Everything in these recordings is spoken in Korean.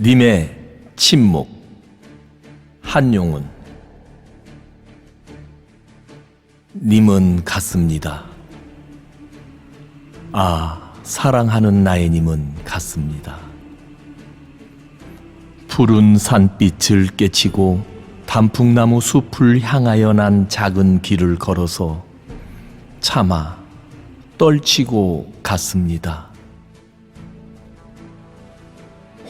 님의 침묵 한용운 님은 같습니다. 아, 사랑하는 나의 님은 같습니다. 푸른 산빛을 깨치고 단풍나무 숲을 향하여 난 작은 길을 걸어서 차마 떨치고 갔습니다.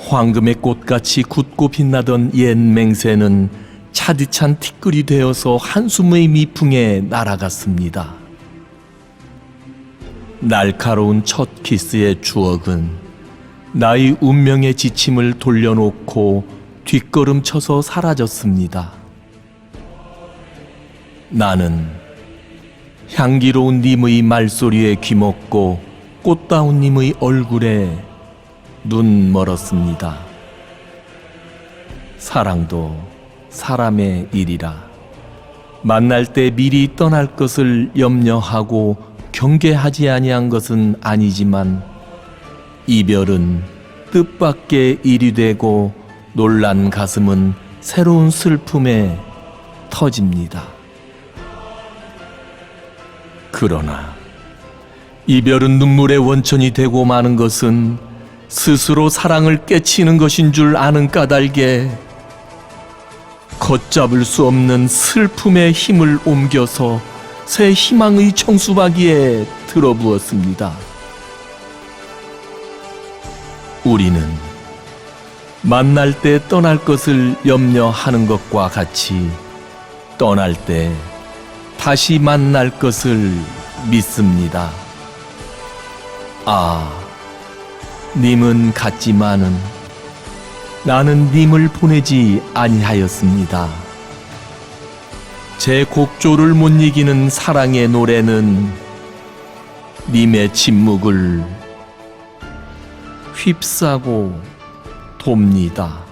황금의 꽃같이 굳고 빛나던 옛 맹세는 차디찬 티끌이 되어서 한숨의 미풍에 날아갔습니다. 날카로운 첫 키스의 추억은 나의 운명의 지침을 돌려놓고 뒷걸음쳐서 사라졌습니다. 나는 향기로운 님의 말소리에 귀먹고 꽃다운 님의 얼굴에 눈 멀었습니다. 사랑도 사람의 일이라 만날 때 미리 떠날 것을 염려하고 경계하지 아니한 것은 아니지만 이별은 뜻밖의 일이 되고 놀란 가슴은 새로운 슬픔에 터집니다. 그러나 이별은 눈물의 원천이 되고 마는 것은 스스로 사랑을 깨치는 것인 줄 아는 까닭에 걷잡을 수 없는 슬픔의 힘을 옮겨서 새 희망의 청수박이에 들어부었습니다. 우리는 만날 때 떠날 것을 염려하는 것과 같이 떠날 때 다시 만날 것을 믿습니다. 아, 님은 같지만은 나는 님을 보내지 아니하였습니다. 제 곡조를 못 이기는 사랑의 노래는 님의 침묵을 휩싸고 돕니다.